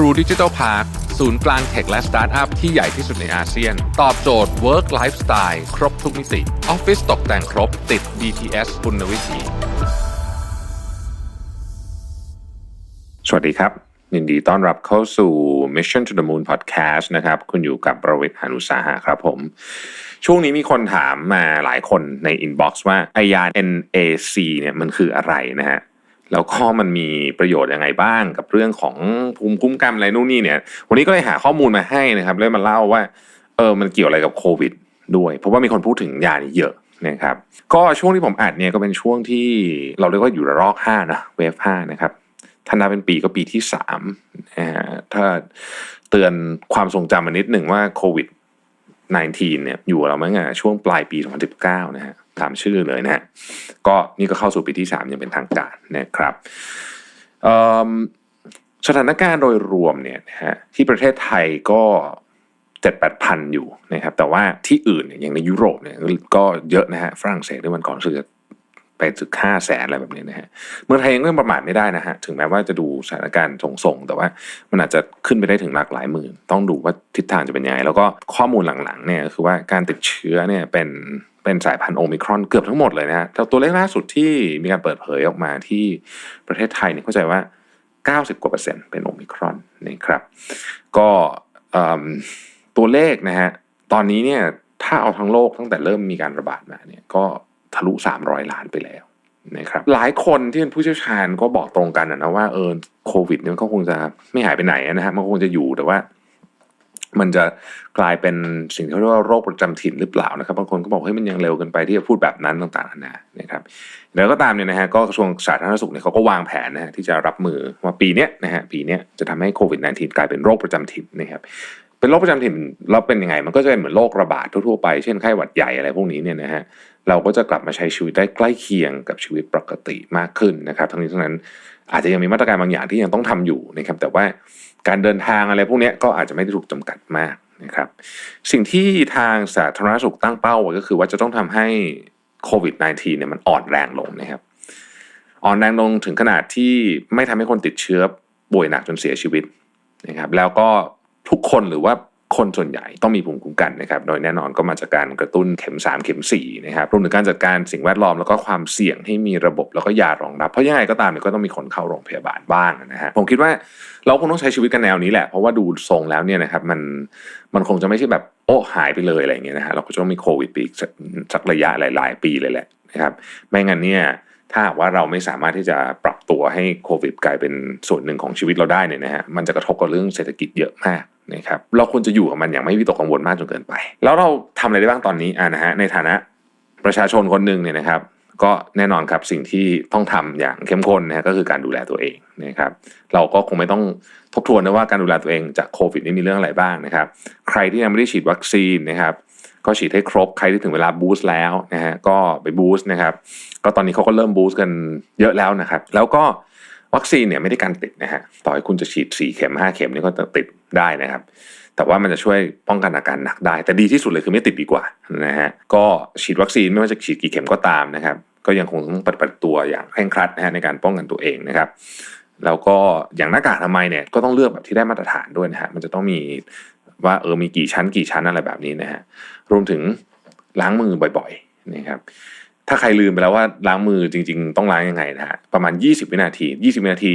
True Digital Park ศูนย์กลางเทคและสตาร์ทอัพที่ใหญ่ที่สุดในอาเซียน ตอบโจทย์ Work Lifestyle ครบทุกมิติออฟฟิศตกแต่งครบติด BTS คุณวิถีสวัสดีครับ ยินดีต้อนรับเข้าสู่ Mission to the Moon Podcast นะครับ คุณอยู่กับประวิทย์หานุสาหะครับผม ช่วงนี้มีคนถามมาหลายคนใน inbox ว่าไอยา NAC เนี่ยมันคืออะไรนะฮะ แล้วก็มันมีประโยชน์ยังไงบ้างกับเรื่องของภูมิคุ้มกันอะไรนู่นนี่เนี่ย วันนี้ก็เลยหาข้อมูลมาให้นะครับเลยมาเล่าว่าเออมันเกี่ยวอะไรกับโควิด ด้วย เพราะว่ามีคนพูดถึงยานี้เยอะนะครับก็ช่วงที่ผมอัดเนี่ยก็เป็นช่วงที่เราเรียกว่าอยู่ระลอก5นะเวฟ5นะครับถ้านับเป็นปีก็ปีที่สามนะฮะถ้าเตือนความทรงจำมานิดหนึ่งว่าโควิด 19 เนี่ยอยู่เรามาตั้งช่วงปลายปี 2019 นะฮะ ตามชื่อเลยนะฮะก็นี่ก็เข้าสู่ปีที่ 3 ยังเป็นทางการนะครับสถานการณ์โดยรวมเนี่ยนะฮะที่ประเทศไทยก็7 8พันอยู่นะครับแต่ว่าที่อื่นเนี่ยอย่างในยุโรปเนี่ยก็เยอะนะฮะฝรั่งเศสด้วยมันก่อนรู้สึกจะไปถึงห้าแสนอะไรแบบนี้นะฮะเมืองไทยยังเรื่องประมาทไม่ได้นะฮะถึงแม้ว่าจะดูสถานการณ์ทรงๆ แต่ว่ามันอาจจะขึ้นไปได้ถึงหลากหลายหมื่น ต้องดูว่าทิศทางจะเป็นยังไงแล้วก็ข้อมูลหลังๆเนี่ยคือว่าการติดเชื้อเนี่ยเป็น เป็นสายพันธุ์โอมิครอนเกือบทั้งหมดเลยนะฮะแต่ตัวเลขล่าสุดที่มีการเปิดเผยออกมาที่ประเทศไทยเนี่ยเข้าใจว่า 90 กว่าเปอร์เซ็นต์เป็นโอมิครอนนะครับ ก็ตัวเลขนะฮะตอนนี้เนี่ยถ้าเอาทั้งโลกตั้งแต่เริ่มมีการระบาดมาเนี่ยก็ทะลุ 300 ล้านไปแล้วนะครับหลายคนที่เป็นผู้เชี่ยวชาญก็บอกตรงกันนะว่าเออโควิดเนี่ยมันก็คงจะไม่หายไปไหนนะฮะมันคงจะอยู่แต่ว่า มันจะกลายเป็นสิ่งที่เรียกว่าโรคประจำถิ่นหรือเปล่านะครับบางคนก็บอกเฮ้ยมันยังเร็วเกินไปที่จะพูดแบบนั้นต่างๆนานานะครับแล้วก็ตามเนี่ยนะฮะก็กระทรวงสาธารณสุขเนี่ยเขาก็วางแผนนะฮะที่จะรับมือว่าปีนี้นะฮะปีนี้จะทำให้โควิด -19 กลายเป็นโรคประจำถิ่นนะครับเป็นโรคประจำถิ่นเราเป็นยังไง มันก็จะเป็นเหมือนโรคระบาดทั่วๆไปเช่นไข้หวัดใหญ่อะไรพวกนี้เนี่ยนะฮะเราก็จะกลับมาใช้ชีวิตได้ใกล้เคียงกับชีวิตปกติมากขึ้นนะครับ ทั้งนี้ทั้งนั้นอาจจะยังมีมาตรการบางอย่างที่ยังต้องทำอยู่นะครับแต่ว่า การเดินทางอะไรพวกนี้ก็อาจจะไม่ได้ถูกจำกัดมากนะครับสิ่งที่ทางสาธารณสุขตั้งเป้าไว้ก็คือว่าจะต้องทำให้โควิด -19 เนี่ยมันอ่อนแรงลงนะครับอ่อนแรงลงถึงขนาดที่ไม่ทำให้คนติดเชื้อป่วยหนักจนเสียชีวิตนะครับแล้วก็ทุกคนหรือว่า คนส่วนใหญ่ต้องมีภูมิคุ้มกันนะครับ โดยแน่นอนก็มาจากการกระตุ้นเข็ม 3 เข็ม4นะครับรวมถึงการจัดการสิ่งแวดล้อมแล้วก็ความเสี่ยงให้มีระบบแล้วก็ยารองรับ เพราะยังไงก็ตามเนี่ยก็ต้องมีคนเข้าโรงพยาบาลบ้างนะฮะผมคิดว่าเราคงต้องใช้ชีวิตกันแนวนี้แหละ เพราะว่าดูทรงแล้วเนี่ยนะครับมันมันคงจะไม่ใช่แบบโอ้หายไปเลยอะไรเงี้ยนะฮะเราก็จะต้องมีโควิดปอีกสักระยะหลาย ๆ ปีเลยแหละนะครับไม่งั้นเนี่ยถ้าหากว่าเราไม่สามารถที่จะปรับตัวให้โควิดกลายเป็นส่วนหนึ่งของชีวิตเราได้เนี่ยนะฮะมันจะกระทบกับเรื่องเศรษฐกิจเยอะมาก นะครับเราควรจะอยู่กับมันอย่างไม่วิตกกังวลมากจนเกินไป แล้วเราทำอะไรได้บ้างตอนนี้อ่านะฮะในฐานะประชาชนคนหนึ่งเนี่ยนะครับ ก็แน่นอนครับสิ่งที่ต้องทำอย่างเข้มข้นนะก็คือการดูแลตัวเองนะครับ เราก็คงไม่ต้องทบทวนนะว่าการดูแลตัวเองจากโควิดนี่มีเรื่องอะไรบ้างนะครับ ใครที่ยังไม่ได้ฉีดวัคซีนนะครับก็ฉีดให้ครบใครที่ถึงเวลาบูสต์แล้วนะฮะก็ไปบูสต์นะครับ ก็ตอนนี้เขาก็เริ่มบูสต์กันเยอะแล้วนะครับ แล้วก็ วัคซีนเนี่ยไม่ได้การติดนะฮะต่อให้คุณจะฉีด 4 เข็ม 5 เข็มนี่ก็ติดได้นะครับ แต่ว่ามันจะช่วยป้องกันอาการหนักได้ แต่ดีที่สุดเลยคือไม่ติดดีกว่านะฮะก็ฉีดวัคซีนไม่ว่าจะฉีดกี่เข็มก็ตามนะครับ ก็ยังคงต้องปฏิบัติตัวอย่างเคร่งครัดนะฮะในการป้องกันตัวเองนะครับแล้วก็อย่างหน้ากากอนามัยเนี่ยก็ต้องเลือกแบบที่ได้มาตรฐานด้วยนะฮะมันจะต้องมีว่าเออมีกี่ชั้นกี่ชั้นอะไรแบบนี้นะฮะรวมถึงล้างมือบ่อยๆนะครับ ถ้าใครลืมไปแล้วว่าล้างมือจริง ๆ ต้องล้างยังไงนะฮะประมาณ 20 วินาที 20 วินาที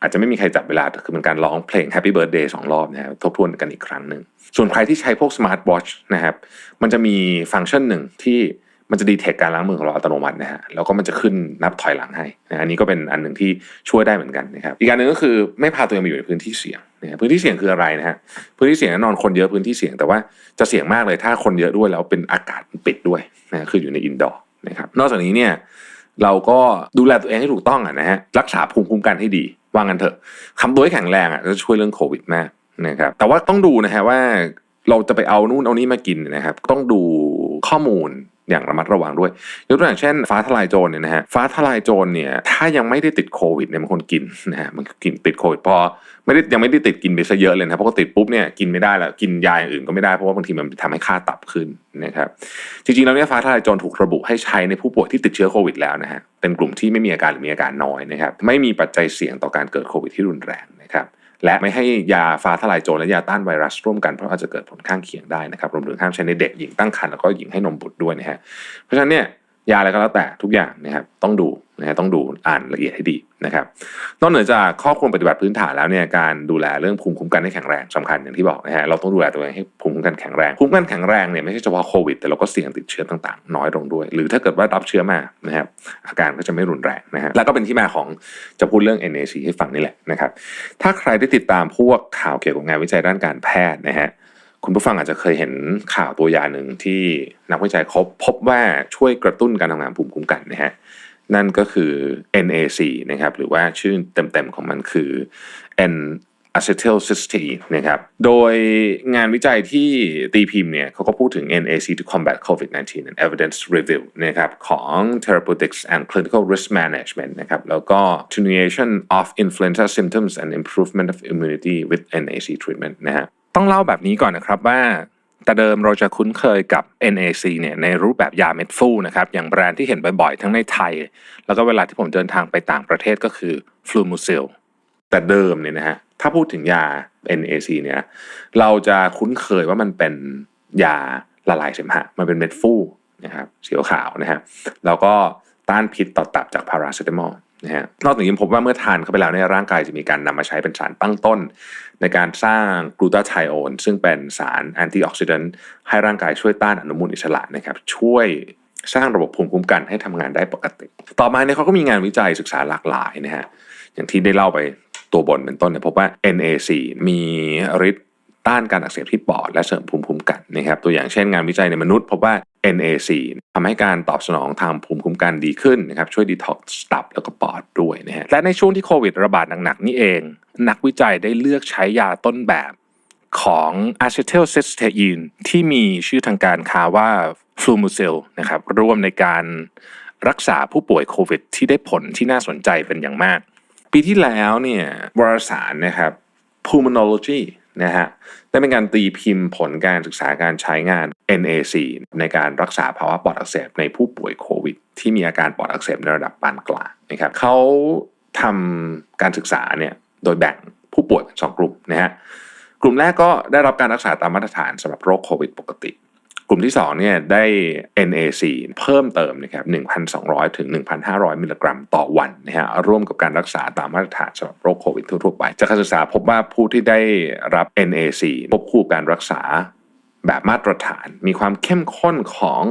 อาจจะไม่มีใครจับเวลาแต่คือเป็นการร้องเพลง Happy Birthday สองรอบนะครับทบทวนกันอีกครั้งหนึ่งส่วนใครที่ใช้พวก Smart Watch นะครับมันจะมีฟังก์ชันหนึ่งที่มันจะดีเทคการล้างมือของเราอัตโนมัตินะฮะแล้วก็มันจะขึ้นนับถอยหลังให้นะอันนี้ก็เป็นอันหนึ่งที่ช่วยได้เหมือนกันนะครับอีกอันหนึ่งก็คือไม่พาตัวเองมาอยู่ในพื้นที่เสี่ยงนะพื้นที่เสี่ยงคืออะไรนะฮะพื้นที่เสี่ยงแน่นอนคนเยอะพื้นที่เสี่ยงแต่ว่าจะเสี่ยงมากเลยถ้าคนเยอะด้วยแล้วเป็นอากาศปิดด้วยนะคืออยู่ในอินดอร์ นะครับนอกจากนี้เนี่ยเราก็ดูแลตัวเองให้ถูกต้องอะนะฮะรักษาภูมิคุ้มกันให้ดีว่างันเถอะคำตัวให้แข็งแรงอะจะช่วยเรื่องโควิดมากนะครับแต่ว่าต้องดูนะฮะว่าเราจะไปเอานู่นเอานี่มากินนะครับ ต้องดูข้อมูลอย่างระมัดระวังด้วยยกตัวอย่างเช่น ฟ้าทลายโจรเนี่ยนะฮะฟ้าทลายโจรเนี่ยถ้ายังไม่ได้ติดโควิดเนี่ยมันคนกินนะฮะมันกินติดโควิดพอ ไม่ได้ยังไม่ได้ติดกินไปซะเยอะเลยนะเพราะติดปุ๊บเนี่ยกินไม่ได้แล้วกินยาอย่างอื่นก็ไม่ได้เพราะว่าบางทีมันทำให้ค่าตับขึ้นนะครับจริงๆแล้วเนี่ยฟ้าทลายโจรถูกระบุให้ใช้ในผู้ป่วยที่ติดเชื้อโควิดแล้วนะฮะเป็นกลุ่มที่ไม่มีอาการหรือมีอาการน้อยนะครับไม่มีปัจจัยเสี่ยงต่อการเกิดโควิดที่รุนแรงนะครับและไม่ให้ยาฟ้าทลายโจรและยาต้านไวรัสร่วมกันเพราะอาจจะเกิดผลข้างเคียงได้นะครับรวมถึงห้ามใช้ในเด็กหญิงตั้งครรภ์แล้วก็หญิงให้นมบุตรด้วยนะฮะเพราะฉะนั้นเนี่ยยาอะไรก็แล้วแต่ทุกอย่างนะครับต้องดู นะฮะต้องดูอ่านละเอียดให้ดีนะครับนอกเหนือจากข้อควรปฏิบัติพื้นฐานแล้วเนี่ยการดูแลเรื่องภูมิคุ้มกันให้แข็งแรงสำคัญอย่างที่บอกนะฮะเราต้องดูแลตัวเองให้ภูมิคุ้มกันแข็งแรงภูมิคุ้มกันแข็งแรงเนี่ยไม่ใช่เฉพาะโควิดแต่เราก็เสี่ยงติดเชื้อต่างๆ น้อยลงด้วย หรือถ้าเกิดว่ารับเชื้อมานะครับอาการก็จะไม่รุนแรงนะฮะแล้วก็เป็นที่มาของจะพูดเรื่อง NAC ให้ฟังนี่แหละนะครับถ้าใครได้ติดตามพวกข่าวเกี่ยวกับงานวิจัยด้านการแพทย์นะฮะคุณผู้ฟังอาจจะเคยเห็นข่าวตัวยาหนึ่งที่นักวิจัยเขาพบว่าช่วยกระตุ้นการทำงานภูมิคุ้มกันนะฮะ นั่นก็คือ NAC นะครับหรือว่าชื่อเต็มๆของมันคือ N acetylcysteine นะครับ โดยงานวิจัยที่ตีพิมพ์เนี่ยเขาก็พูดถึง NAC to combat COVID-19 and evidence review นะครับของ Therapeutics and Clinical Risk Management นะครับแล้วก็ attenuation of influenza symptoms and improvement of immunity with NAC treatment นะฮะต้องเล่าแบบนี้ก่อนนะครับว่า แต่เดิมเราจะคุ้นเคยกับ NAC เนี่ยในรูปแบบยาเม็ดฟูนะครับอย่างแบรนด์ที่เห็นบ่อยๆ ทั้งในไทย แล้วก็เวลาที่ผมเดินทางไปต่างประเทศก็คือฟลูมูซิลแต่เดิมเนี่ยนะฮะถ้าพูดถึงยา NAC เนี่ยเราจะคุ้นเคยว่ามันเป็นยาละลายเสมหะมันเป็นเม็ดฟูนะครับสีขาวนะฮะแล้วก็ต้านพิษต่อตับจากพาราเซตามอลนะฮะนอกจากนี้พบว่าเมื่อทานเข้าไปแล้วในยร่างกายจะมีการนำมาใช้เป็นสารตั้งต้น ในการสร้างกลูตาไทโอนซึ่งเป็นสารแอนตี้ออกซิแดนต์ให้ร่างกายช่วยต้านอนุมูลอิสระนะครับช่วยสร้างระบบภูมิคุ้มกันให้ทำงานได้ปกติ ต่อมาเนี่ยเขาก็มีงานวิจัยศึกษาหลากหลายนะฮะอย่างที่ได้เล่าไปตัวบนเป็นต้นเนี่ยพบว่า NAC มีฤทธิ์ ต้านการอักเสบที่ปอดและเสริมภูมิคุ้มกันนะครับตัวอย่างเช่นงานวิจัยในมนุษย์พบว่า NAC ทำให้การตอบสนองทางภูมิคุ้มกันดีขึ้นนะครับช่วยดีท็อกซ์ตับแล้วก็ปอดด้วยนะฮะและในช่วงที่โควิดระบาดหนักๆนี่เอง นักวิจัยได้เลือกใช้ยาต้นแบบของ acetylcysteine ที่มีชื่อทางการค้าว่า Flumucil นะครับร่วมในการรักษาผู้ป่วยโควิด ที่ได้ผลที่น่าสนใจเป็นอย่างมาก ปีที่แล้วเนี่ยวารสารนะครับ Pulmonology นะฮะได้เป็นการตีพิมพ์ผลการศึกษาการใช้งาน NAC ในการรักษาภาวะปอดอักเสบในผู้ป่วยโควิด ที่มีอาการปอดอักเสบในระดับปานกลางนะครับเขาทำการศึกษาเนี่ยโดยแบ่งผู้ป่วยเป็นสองกลุ่มนะฮะกลุ่มแรกก็ได้รับการรักษาตามมาตรฐานสำหรับโรคโควิดปกติ กลุ่มที่2เนี่ยได้ NAC เพิ่มเติมนะครับ1,200 ถึง 1,500 มิลลิกรัมต่อวันนะฮะร่วมกับการรักษาตามมาตรฐานสำหรับโรคโควิดทั่วๆไป จากการศึกษาพบว่าผู้ที่ได้รับ NAC ควบคู่การรักษา แบบมาตรฐาน มีความเข้มข้นของ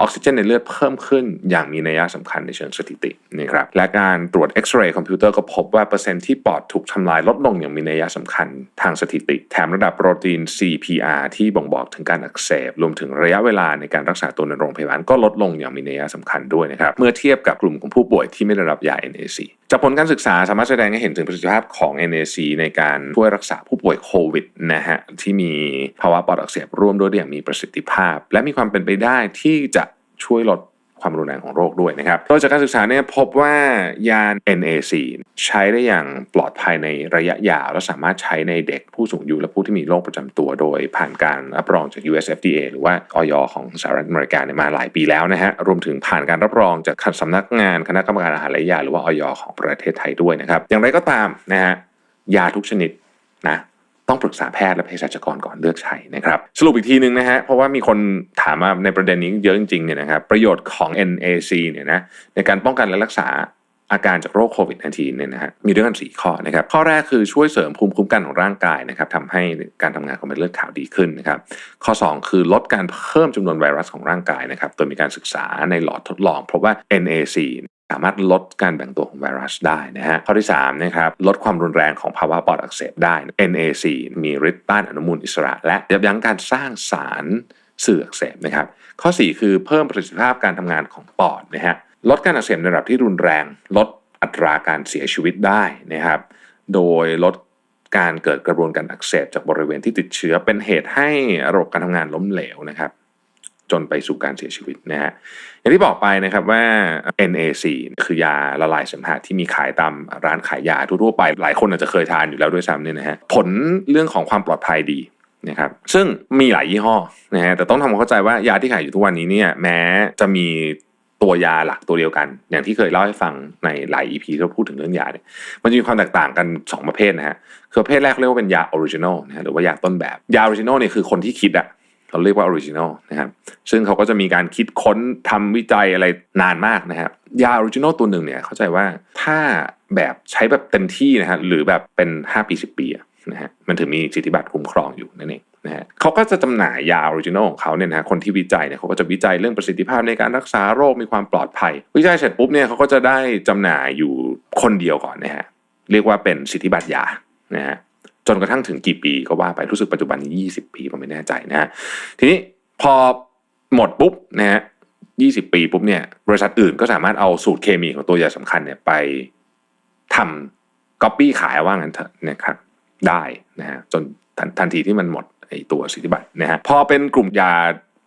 ออกซิเจนในเลือดเพิ่มขึ้น อย่างมีนัยสำคัญในเชิงสถิตินะครับและการตรวจเอ็กซเรย์คอมพิวเตอร์ก็พบว่าเปอร์เซ็นต์ที่ปอดถูกทำลายลดลงอย่างมีนัยสำคัญทางสถิติ แถมระดับโปรตีน CPR ที่บ่งบอกถึงการอักเสบรวมถึงระยะเวลาในการรักษาตัวในโรงพยาบาลก็ลดลงอย่างมีนัยสำคัญด้วยนะครับเมื่อเทียบกับกลุ่มของผู้ป่วยที่ไม่ได้รับยา NAC จากผลการศึกษาสามารถแสดงให้เห็นถึงประสิทธิภาพของ NAC ในการช่วยรักษาผู้ป่วยโควิดนะฮะที่มีภาวะปอดอักเสบร่วมด้วยอย่างมีประสิทธิภาพ และมีความเป็นไปได้ที่จะช่วยลดความรุนแรงของโรคด้วยนะครับโดยจากการศึกษาเนี่ยพบว่ายา NAC ใช้ได้อย่างปลอดภัยในระยะยาว และสามารถใช้ในเด็กผู้สูงอายุและผู้ที่มีโรคประจำตัวโดยผ่านการรับรองจาก US FDA หรือว่าออยของสหรัฐอเมริกาเนี่ยมาหลายปีแล้วนะฮะรวมถึงผ่านการรับรองจากสำนักงานคณะกรรมการอาหารและยาหรือว่าออยของประเทศไทยด้วยนะครับอย่างไรก็ตามนะฮะยาทุกชนิดนะ ต้องปรึกษาแพทย์และเภสัชกรก่อนเลือกใช้นะครับ สรุปอีกทีนึงนะฮะเพราะว่ามีคนถามมาในประเด็นนี้เยอะจริงๆเนี่ยนะครับประโยชน์ของ NAC เนี่ยนะในการป้องกันและรักษาอาการจากโรคโควิด -19 เนี่ยนะฮะมีด้วยกัน4ข้อนะครับข้อแรกคือช่วยเสริมภูมิคุ้มกันของร่างกายนะครับทำให้การทำงานของเม็ดเลือดขาวดีขึ้นนะครับข้อ 2 คือลดการเพิ่มจำนวนไวรัสของร่างกายนะครับโดยมีการศึกษาในหลอดทดลอง เพราะว่า NAC สามารถลดการแบ่งตัวของไวรัสได้นะฮะข้อที่3นะครับลดความรุนแรงของภาวะปอดอักเสบได้ NAC มีฤทธิ์ต้านอนุมูลอิสระ และยับยั้งการสร้างสารสื่ออักเสบนะครับข้อ 4 คือเพิ่มประสิทธิภาพการทำงานของปอดนะฮะลดการอักเสบในระดับที่รุนแรง ลดอัตราการเสียชีวิตได้นะครับโดยลดการเกิดกระบวนการอักเสบจากบริเวณที่ติดเชื้อเป็นเหตุให้ระบบการทำงานล้มเหลวนะครับ จนไปสู่การเสียชีวิตนะฮะอย่างที่บอกไปนะครับว่า NAC คือยาละลายเสมหะที่มีขายตามร้านขายยาทั่วๆไป หลายคนอาจจะเคยทานอยู่แล้วด้วยซ้ำเนี่ยนะฮะผลเรื่องของความปลอดภัยดีนะครับซึ่งมีหลายยี่ห้อนะฮะแต่ต้องทำความเข้าใจว่ายาที่ขายอยู่ทุกวันนี้เนี่ยแม้จะมีตัวยาหลักตัวเดียวกัน อย่างที่เคยเล่าให้ฟังในหลาย EP ที่เราพูดถึงเรื่องยาเนี่ยมันจะมีความแตกต่างกัน 2 ประเภทนะฮะคือประเภทแรกเรียกว่าเป็นยาออริจินอลนะฮะหรือว่ายาต้นแบบ ยาออริจินอลเนี่ยคือคนที่คิดอะ เราเรียกว่าออริจินอลนะครับซึ่งเขาก็จะมีการคิดค้นทำวิจัยอะไรนานมากนะครับยาออริจินอลตัวหนึ่งเนี่ยเข้าใจว่าถ้าแบบใช้แบบเต็มที่นะฮะหรือแบบเป็น 5 ปี 10 ปีนะฮะมันถึงมีสิทธิบัตรคุ้มครองอยู่นั่นเองนะฮะเขาก็จะจำหน่ายยาออริจินอลของเขาเนี่ยนะฮะคนที่วิจัยเนี่ยเขาก็จะวิจัยเรื่องประสิทธิภาพในการรักษาโรคมีความปลอดภัย วิจัยเสร็จปุ๊บเนี่ยเขาก็จะได้จำหน่ายอยู่คนเดียวก่อนนะฮะเรียกว่าเป็นสิทธิบัตรยานะฮะ จนกระทั่งถึงกี่ปีก็ว่าไปรู้สึกปัจจุบันนี้ 20 ปีผมไม่แน่ใจนะฮะทีนี้พอหมดปุ๊บนะฮะยี่สิบปีปุ๊บเนี่ยบริษัทอื่นก็สามารถเอาสูตรเคมีของตัวยาสำคัญเนี่ยไปทำก๊อปปี้ขายว่างั้นเถอะนะครับได้นะฮะจนทันทีที่มันหมดไอตัวสิทธิบัตรนะฮะพอเป็นกลุ่มยา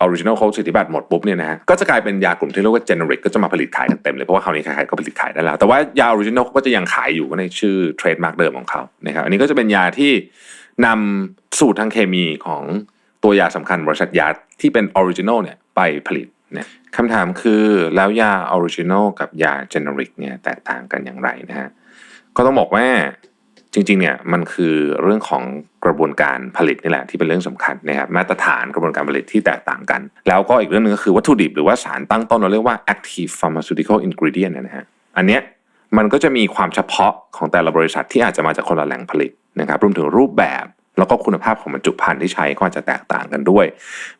ออริจินอลเขาสิทธิบัตรหมดปุ๊บเนี่ยนะฮะก็จะกลายเป็นยากลุ่มที่เรียกว่าเจเนริกก็จะมาผลิตขายกันเต็มเลย เพราะว่าคราวนี้ใครๆก็ผลิตขายได้แล้ว แต่ว่ายาออริจินอลก็จะยังขายอยู่ในชื่อเทรดมาร์กเดิมของเขานะครับอันนี้ก็จะเป็นยาที่นำสูตรทางเคมีของตัวยาสำคัญบริษัทยาที่เป็นออริจินอลเนี่ยไปผลิตเนี่ยคำถามคือแล้วยาออริจินอลกับยาเจเนริกเนี่ยแตกต่างกันอย่างไรนะฮะก็ต้องบอกว่า จริงๆเนี่ยมันคือเรื่องของกระบวนการผลิตนี่แหละที่เป็นเรื่องสำคัญนะครับมาตรฐานกระบวนการผลิตที่แตกต่างกัน แล้วก็อีกเรื่องหนึงก็คือวัตถุดิบหรือว่าสารตั้งต้นเราเรียกว่า active pharmaceutical ingredient นยนะฮะอันเนี้ยมันก็จะมีความเฉพาะของแต่ละบริษัทที่อาจจะมาจากคนละแหล่งผลิตนะครับรวมถึงรูปแบบแล้วก็คุณภาพของบรรจุภัณฑ์ที่ใช้ก็อาจจะแตกต่างกันด้วย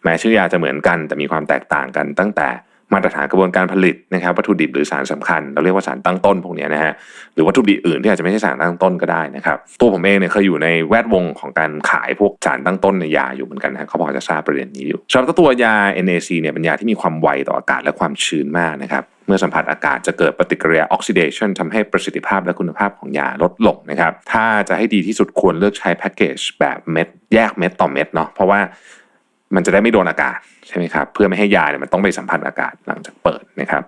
แม้ชื่อยาจะเหมือนกันแต่มีความแตกต่างกันตั้งแต่ มาตรฐานกระบวนการผลิตนะครับวัตถุดิบหรือสารสำคัญ เราเรียกว่าสารตั้งต้นพวกนี้นะฮะหรือวัตถุดิบอื่นที่อาจจะไม่ใช่สารตั้งต้นก็ได้นะครับตัวผมเองเนี่ยเคยอยู่ในแวดวงของการขายพวกสารตั้งต้นในยาอยู่เหมือนกันนะเขาพอจะทราบประเด็นนี้อยู่สำหรับตัวยา NAC เนี่ยเป็นยาที่มีความไวต่ออากาศและความชื้นมากนะครับเมื่อสัมผัสอากาศจะเกิดปฏิกิริยาออกซิเดชันทำให้ประสิทธิภาพและคุณภาพของยาลดลงนะครับถ้าจะให้ดีที่สุดควรเลือกใช้แพ็กเกจแบบเม็ดแยกเม็ดต่อเม็ดเนาะเพราะว่า มันจะได้ไม่โดนอากาศใช่ไหมครับเพื่อไม่ให้ยาเนี่ยมันต้องไปสัมผัสอากาศหลังจากเปิดนะครับ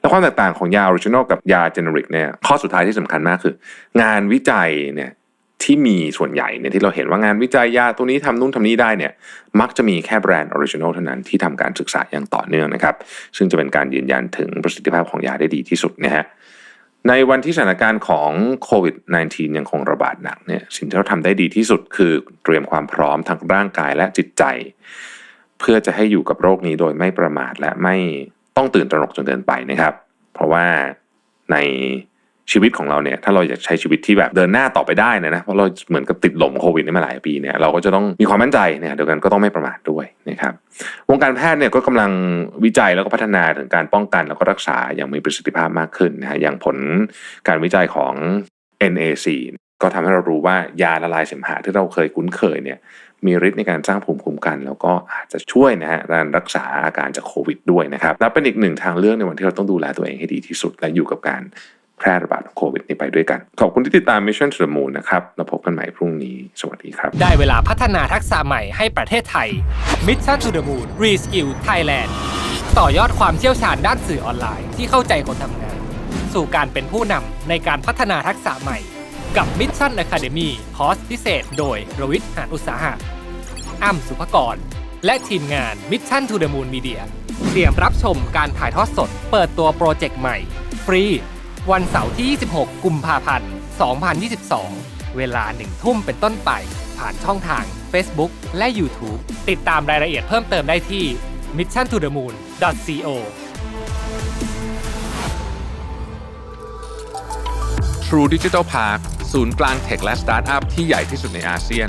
แล้วความแตกต่างของยาออริจินอลกับยาเจเนริกเนี่ยข้อสุดท้ายที่สำคัญมากคือ งานวิจัยเนี่ยที่มีส่วนใหญ่เนี่ยที่เราเห็นว่างานวิจัยยาตัวนี้ทำนู่นทำนี่ได้เนี่ยมักจะมีแค่แบรนด์ออริจินอลเท่านั้นที่ทำการศึกษาอย่างต่อเนื่องนะครับ ซึ่งจะเป็นการยืนยันถึงประสิทธิภาพของยาได้ดีที่สุดนะฮะ ในวันที่สถานการณ์ของโควิด -19 ยังคงระบาดหนักเนี่ยสิ่งที่เราทำได้ดีที่สุดคือเตรียมความพร้อมทางร่างกายและจิตใจ เพื่อจะให้อยู่กับโรคนี้โดยไม่ประมาทและไม่ต้องตื่นตระหนกจนเกินไปนะครับ เพราะว่าใน ชีวิตของเราเนี่ยถ้าเราอยากใช้ชีวิตที่แบบเดินหน้าต่อไปได้นะนะเพราะเราเหมือนกับติดหลมโควิดนี่มาหลายปีเนี่ยเราก็จะต้องมีความมั่นใจเนี่ยเดียวกันก็ต้องไม่ประมาทด้วยนะครับวงการแพทย์เนี่ยก็กำลังวิจัยแล้วก็พัฒนาถึงการป้องกันแล้วก็รักษาอย่างมีประสิทธิภาพมากขึ้นนะฮะอย่างผลการวิจัยของ NAC ก็ทำให้เรารู้ว่ายาละลายเสมหะที่เราเคยคุ้นเคยเนี่ยมีฤทธิ์ในการสร้างภูมิคุ้มกัน แล้วก็อาจจะช่วยนะฮะการรักษาอาการจากโควิดด้วยนะครับและเป็นอีกหนึ่งทางเลือกในวันที่เราต้องดูแลตัวเองให้ดีที่สุด และอยู่กับการ แพร่ระบาดของโควิดนี้ไปด้วยกัน ขอบคุณที่ติดตาม Mission to the Moon นะครับแล้วพบกันใหม่พรุ่งนี้ สวัสดีครับ ได้เวลาพัฒนาทักษะใหม่ให้ประเทศไทย Mission to the Moon Reskill Thailand ต่อยอดความเชี่ยวชาญด้านสื่อออนไลน์ที่เข้าใจคนทำงาน สู่การเป็นผู้นำในการพัฒนาทักษะใหม่ กับ Mission Academy คอร์สพิเศษ โดยรวิทย์หานอุตสาหะอ้ำสุภกร และทีมงาน Mission to the Moon Media เตรียมรับชมการถ่ายทอดสด เปิดตัวโปรเจกต์ใหม่ ฟรี วันเสาร์ที่ 26 กุมภาพันธ์ 2022 เวลาหนึ่งทุ่มเป็นต้นไป ผ่านช่องทาง Facebook และ YouTube ติดตามรายละเอียดเพิ่มเติมได้ที่ mission to the moon co True Digital Park ศูนย์กลางเทคและสตาร์ทอัพที่ใหญ่ที่สุดในอาเซียน